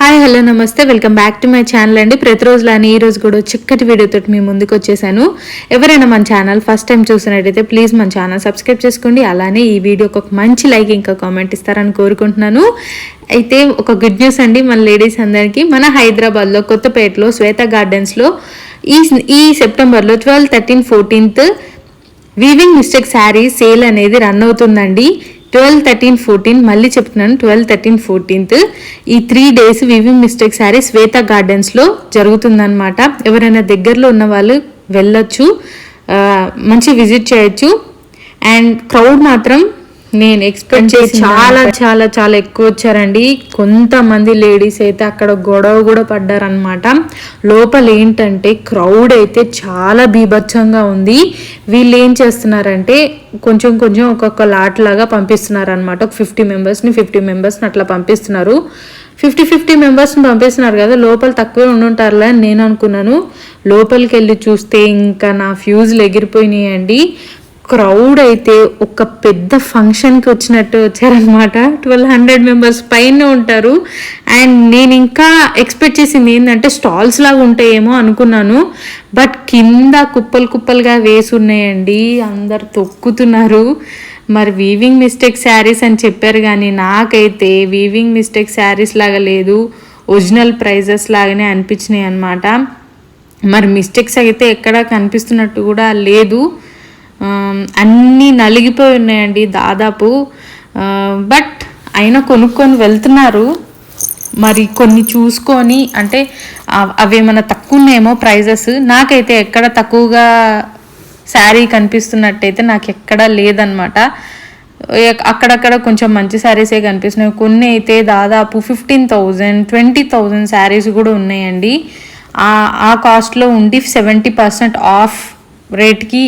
Hi hello నమస్తే. Welcome back to my channel అండి. ప్రతిరోజులానే ఈ రోజు కూడా చిక్కటి వీడియోతో మీ ముందుకు వచ్చేసాను. ఎవరైనా మన ఛానల్ ఫస్ట్ టైం చూసినట్టయితే ప్లీజ్ మన ఛానల్ సబ్స్క్రైబ్ చేసుకోండి. అలానే ఈ వీడియోకి ఒక మంచి లైక్ ఇంకా కామెంట్ ఇస్తారని కోరుకుంటున్నాను. అయితే ఒక గుడ్ న్యూస్ అండి. మన లేడీస్ అందరికీ మన హైదరాబాద్లో కొత్తపేటలో శ్వేత గార్డెన్స్లో ఈ ఈ సెప్టెంబర్లో twelve thirteen fourteenth weaving mistake sari sale అనేది రన్ అవుతుందండి. ట్వెల్వ్ థర్టీన్ ఫోర్టీన్ మళ్ళీ చెప్తున్నాను. ట్వెల్వ్ థర్టీన్ ఫోర్టీన్త్ ఈ three days weaving mistake sari Shweta గార్డెన్స్లో జరుగుతుందన్నమాట. ఎవరైనా దగ్గరలో ఉన్న వాళ్ళు వెళ్ళొచ్చు. మంచి విజిట్ చేయొచ్చు. అండ్ క్రౌడ్ మాత్రం నేను ఎక్స్పెక్ట్ చేసి చాలా చాలా చాలా ఎక్కువ వచ్చారండి. కొంతమంది లేడీస్ అయితే అక్కడ గొడవ కూడా పడ్డారనమాట లోపల ఏంటంటే క్రౌడ్ అయితే చాలా బీభత్సంగా ఉంది. వీళ్ళు ఏం చేస్తున్నారంటే కొంచెం కొంచెం ఒక్కొక్క లాట్ లాగా పంపిస్తున్నారు అనమాట ఒక ఫిఫ్టీ మెంబర్స్ని ఫిఫ్టీ మెంబర్స్ని అట్లా పంపిస్తున్నారు. ఫిఫ్టీ ఫిఫ్టీ మెంబర్స్ని పంపిస్తున్నారు కదా లోపల తక్కువే ఉండుంటారులే అని నేను అనుకున్నాను. లోపలికి వెళ్ళి చూస్తే ఇంకా నా ఫ్యూజులు ఎగిరిపోయినాయండి. క్రౌడ్ అయితే ఒక పెద్ద ఫంక్షన్కి వచ్చినట్టు వచ్చారనమాట ట్వెల్వ్ హండ్రెడ్ మెంబర్స్ పైన ఉంటారు. అండ్ నేను ఇంకా ఎక్స్పెక్ట్ చేసింది ఏంటంటే స్టాల్స్ లాగా ఉంటాయేమో అనుకున్నాను. బట్ కింద కుప్పలు కుప్పలుగా వేసి ఉన్నాయండి. అందరు తొక్కుతున్నారు. మరి వీవింగ్ మిస్టేక్ శారీస్ అని చెప్పారు కానీ నాకైతే వీవింగ్ మిస్టేక్ శారీస్ లాగా లేదు. ఒరిజినల్ ప్రైజెస్ లాగానే అనిపించినాయి అనమాట మరి మిస్టేక్స్ అయితే ఎక్కడా కనిపిస్తున్నట్టు కూడా లేదు. అన్నీ నలిగిపోయి ఉన్నాయండి దాదాపు. బట్ అయినా కొనుక్కొని వెళ్తున్నారు. మరి కొన్ని చూసుకొని అంటే అవేమైనా తక్కువ ఉన్నాయేమో ప్రైజెస్. నాకైతే ఎక్కడ తక్కువగా శారీ కనిపిస్తున్నట్టయితే నాకు ఎక్కడా లేదనమాట అక్కడక్కడ కొంచెం మంచి శారీసే కనిపిస్తున్నాయి. కొన్ని అయితే దాదాపు fifteen thousand twenty thousand saris కూడా ఉన్నాయండి. ఆ కాస్ట్లో ఉండి సెవెంటీ పర్సెంట్ ఆఫ్ రేట్కి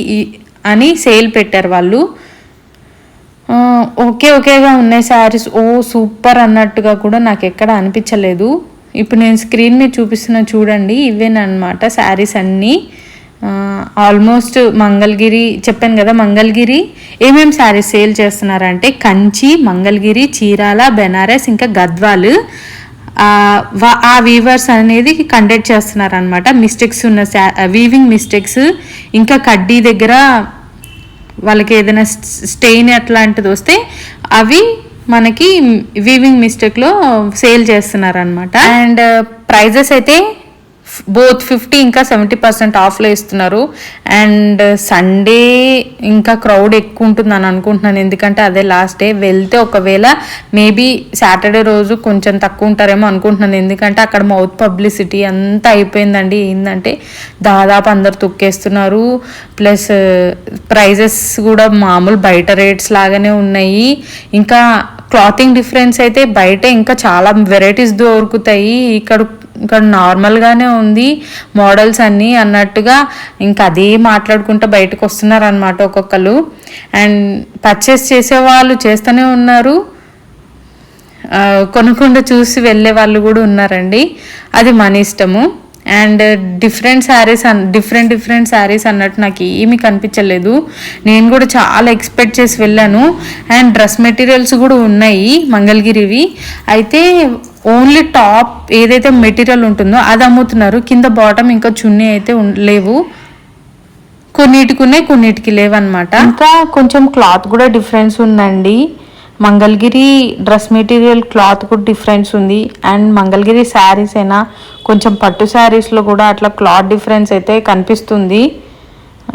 అని సేల్ పెట్టారు వాళ్ళు. ఓకే ఓకేగా ఉన్నాయి శారీస్. ఓ సూపర్ అన్నట్టుగా కూడా నాకు ఎక్కడ అనిపించలేదు. ఇప్పుడు నేను స్క్రీన్ మీద చూపిస్తున్న చూడండి ఇవేనమాట శారీస్ అన్నీ. ఆల్మోస్ట్ మంగళగిరి చెప్పాను కదా మంగళగిరి. ఏమేమి శారీస్ సేల్ చేస్తున్నారంటే కంచి మంగళగిరి చీరాల బెనారస్ ఇంకా గద్వాలు. ఆ, వా- ఆ వీవర్స్ అనేది కండక్ట్ చేస్తున్నారు అనమాట మిస్టేక్స్ ఉన్న వీవింగ్ మిస్టేక్స్ ఇంకా కడ్డీ దగ్గర వాళ్ళకి ఏదైనా స్టెయిన్ అట్లాంటిది వస్తే అవి మనకి వీవింగ్ మిస్టేక్లో సేల్ చేస్తున్నారు అనమాట అండ్ ప్రైజెస్ అయితే బోత్ ఫిఫ్టీ ఇంకా సెవెంటీ పర్సెంట్ ఆఫ్లో ఇస్తున్నారు. అండ్ సండే uh, ఇంకా క్రౌడ్ ఎక్కువ ఉంటుంది అని అనుకుంటున్నాను. ఎందుకంటే అదే లాస్ట్ డే వెళ్తే ఒకవేళ మేబీ సాటర్డే రోజు కొంచెం తక్కువ ఉంటారేమో అనుకుంటున్నాను. ఎందుకంటే అక్కడ మౌత్ పబ్లిసిటీ అంతా అయిపోయిందండి. ఏంటంటే దాదాపు అందరు తొక్కేస్తున్నారు. ప్లస్ ప్రైజెస్ uh, కూడా మామూలు బయట రేట్స్ లాగానే ఉన్నాయి. ఇంకా క్లాతింగ్ డిఫరెన్స్ అయితే బయట ఇంకా చాలా వెరైటీస్ దొరుకుతాయి. ఇక్కడ ఇంకా నార్మల్గానే ఉంది మోడల్స్ అన్నీ అన్నట్టుగా ఇంకా అదే మాట్లాడుకుంటూ బయటకు వస్తున్నారు అనమాట ఒక్కొక్కరు అండ్ పర్చేస్ చేసే వాళ్ళు చేస్తూనే ఉన్నారు. కొనుక్కుండా కొనకుండా చూసి వెళ్ళే వాళ్ళు కూడా ఉన్నారండి. అది మన ఇష్టము. And different saris and different different saris అన్నట్టు నాకు ఏమీ కనిపించలేదు. నేను కూడా చాలా ఎక్స్పెక్ట్ చేసి వెళ్ళాను. అండ్ డ్రెస్ మెటీరియల్స్ కూడా ఉన్నాయి మంగళగిరివి. అయితే ఓన్లీ టాప్ ఏదైతే మెటీరియల్ ఉంటుందో అది అమ్ముతున్నారు. కింద బాటమ్ ఇంకా చున్నీ అయితే లేవు. కొన్నిటికి ఉన్నాయి కొన్నిటికి లేవన్నమాట. ఇంకా కొంచెం క్లాత్ కూడా డిఫరెన్స్ ఉందండి. మంగళగిరి డ్రెస్ మెటీరియల్ క్లాత్ కూడా డిఫరెన్స్ ఉంది. అండ్ మంగళగిరి శారీస్ అయినా కొంచెం పట్టు శారీస్లో కూడా అట్లా క్లాత్ డిఫరెన్స్ అయితే కనిపిస్తుంది.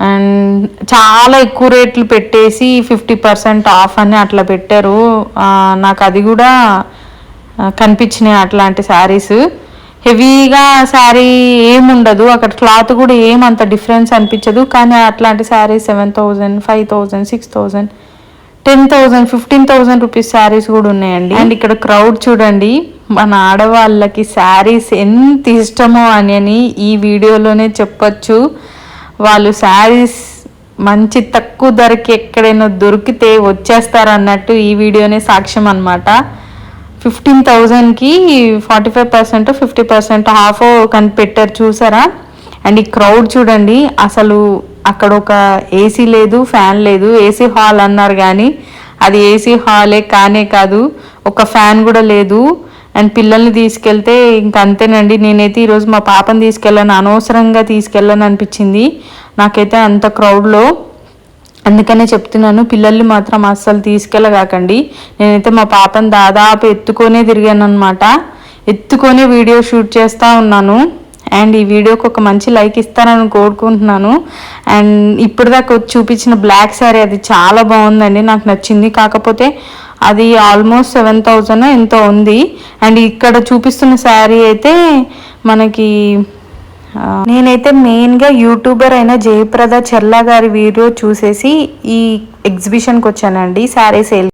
అండ్ చాలా ఎక్కువ రేట్లు పెట్టేసి ఫిఫ్టీ పర్సెంట్ ఆఫ్ అని అట్లా పెట్టారు. నాకు అది కూడా కనిపించినాయి అట్లాంటి శారీస్. హెవీగా శారీ ఏముండదు. అక్కడ క్లాత్ కూడా ఏమంత డిఫరెన్స్ అనిపించదు. కానీ అట్లాంటి sari seven thousand five thousand six thousand ten thousand fifteen thousand rupees saris కూడా ఉన్నాయండి. అండ్ ఇక్కడ క్రౌడ్ చూడండి మన ఆడవాళ్ళకి శారీస్ ఎంత ఇష్టమో అని అని ఈ వీడియోలోనే చెప్పొచ్చు. వాళ్ళు శారీస్ మంచి తక్కువ ధరకి ఎక్కడైనా దొరికితే వచ్చేస్తారు అన్నట్టు ఈ వీడియోనే సాక్ష్యం అన్నమాట. ఫిఫ్టీన్ థౌజండ్కి forty five percent fifty percent half కని పెట్టారు చూసారా? అండ్ ఈ క్రౌడ్ చూడండి అసలు అక్కడ ఒక ఏసీ లేదు ఫ్యాన్ లేదు. ఏసీ హాల్ అన్నారు కానీ అది ఏసీ హాలే కానే కాదు. ఒక ఫ్యాన్ కూడా లేదు. అండ్ పిల్లల్ని తీసుకెళ్తే ఇంక అంతేనండి. నేనైతే ఈరోజు మా పాపని తీసుకెళ్ళాను. అనవసరంగా తీసుకెళ్ళాను అనిపించింది. నాకైతే అంత క్రౌడ్లో అందుకనే చెప్తున్నాను పిల్లల్ని మాత్రం అస్సలు తీసుకెళ్ళగాకండి. నేనైతే మా పాపని దాదాపు ఎత్తుకొనే తిరిగాను అనమాట ఎత్తుకొనే వీడియో షూట్ చేస్తూ ఉన్నాను. అండ్ ఈ వీడియోకి ఒక మంచి లైక్ ఇస్తారని కోరుకుంటున్నాను. అండ్ ఇప్పుడు దాకా చూపించిన బ్లాక్ శారీ అది చాలా బాగుందండి. నాకు నచ్చింది. కాకపోతే అది ఆల్మోస్ట్ సెవెన్ థౌజండ్ ఎంతో ఉంది. అండ్ ఇక్కడ చూపిస్తున్న శారీ అయితే మనకి నేనైతే మెయిన్గా యూట్యూబర్ అయిన జయప్రద చెర్లా గారి వీడియో చూసేసి ఈ ఎగ్జిబిషన్కి వచ్చానండి. శారీ సేల్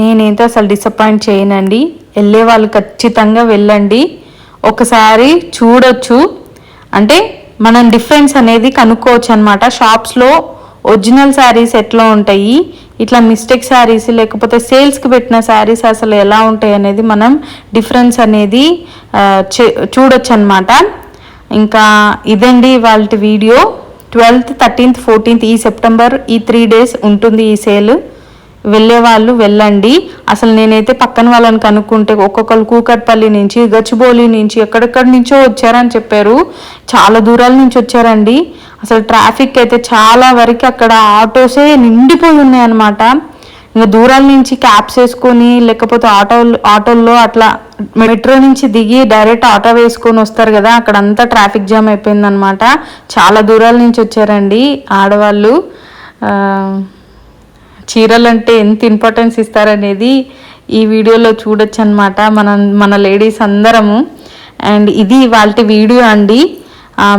నేనైతే అసలు డిసప్పాయింట్ చేయనండి. వెళ్ళే వాళ్ళు ఖచ్చితంగా వెళ్ళండి. ఒకసారి చూడొచ్చు. అంటే మనం డిఫరెన్స్ అనేది కనుక్కోవచ్చు అనమాట షాప్స్లో ఒరిజినల్ శారీస్ ఎట్లా ఉంటాయి? ఇట్లా మిస్టేక్ శారీస్ లేకపోతే సేల్స్కి పెట్టిన శారీస్ అసలు ఎలా ఉంటాయి అనేది మనం డిఫరెన్స్ అనేది చూడొచ్చు అనమాట ఇంకా ఇదండి వాళ్ళ వీడియో. ట్వెల్త్ థర్టీన్త్ ఫోర్టీన్త్ ఈ సెప్టెంబర్ ఈ త్రీ డేస్ ఉంటుంది ఈ సేల్ వెళ్ళే వాళ్ళు వెళ్ళండి. అసలు నేనైతే పక్కన వాళ్ళని కనుక్కుంటే ఒక్కొక్కరు కూకట్పల్లి నుంచి గచ్చిబౌలి నుంచి ఎక్కడెక్కడి నుంచో వచ్చారని చెప్పారు. చాలా దూరాల నుంచి వచ్చారండి. అసలు ట్రాఫిక్ అయితే చాలా వరకు అక్కడ ఆటోసే నిండిపోయి ఉన్నాయన్నమాట. ఇంకా దూరాల నుంచి క్యాబ్స్ వేసుకొని లేకపోతే ఆటో ఆటోల్లో అట్లా మెట్రో నుంచి దిగి డైరెక్ట్ ఆటో వేసుకొని వస్తారు కదా అక్కడ అంతా ట్రాఫిక్ జామ్ అయిపోయిందనమాట చాలా దూరాల నుంచి వచ్చారండి ఆడవాళ్ళు. చీరలంటే చీరలు అంటే ఎంత ఇంపార్టెన్స్ ఇస్తారనేది ఈ వీడియోలో చూడొచ్చు అనమాట మన మన లేడీస్ అందరము. అండ్ ఇది వాళ్ళ వీడియో అండి.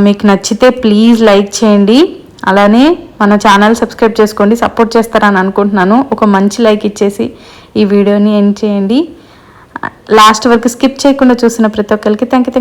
మీకు నచ్చితే ప్లీజ్ లైక్ చేయండి. అలానే మన ఛానల్ సబ్స్క్రైబ్ చేసుకోండి. సపోర్ట్ చేస్తారని అనుకుంటున్నాను. ఒక మంచి లైక్ ఇచ్చేసి ఈ వీడియోని ఎండ్ చేయండి. లాస్ట్ వరకు స్కిప్ చేయకుండా చూసిన ప్రతి ఒక్కరికి థ్యాంక్ యూ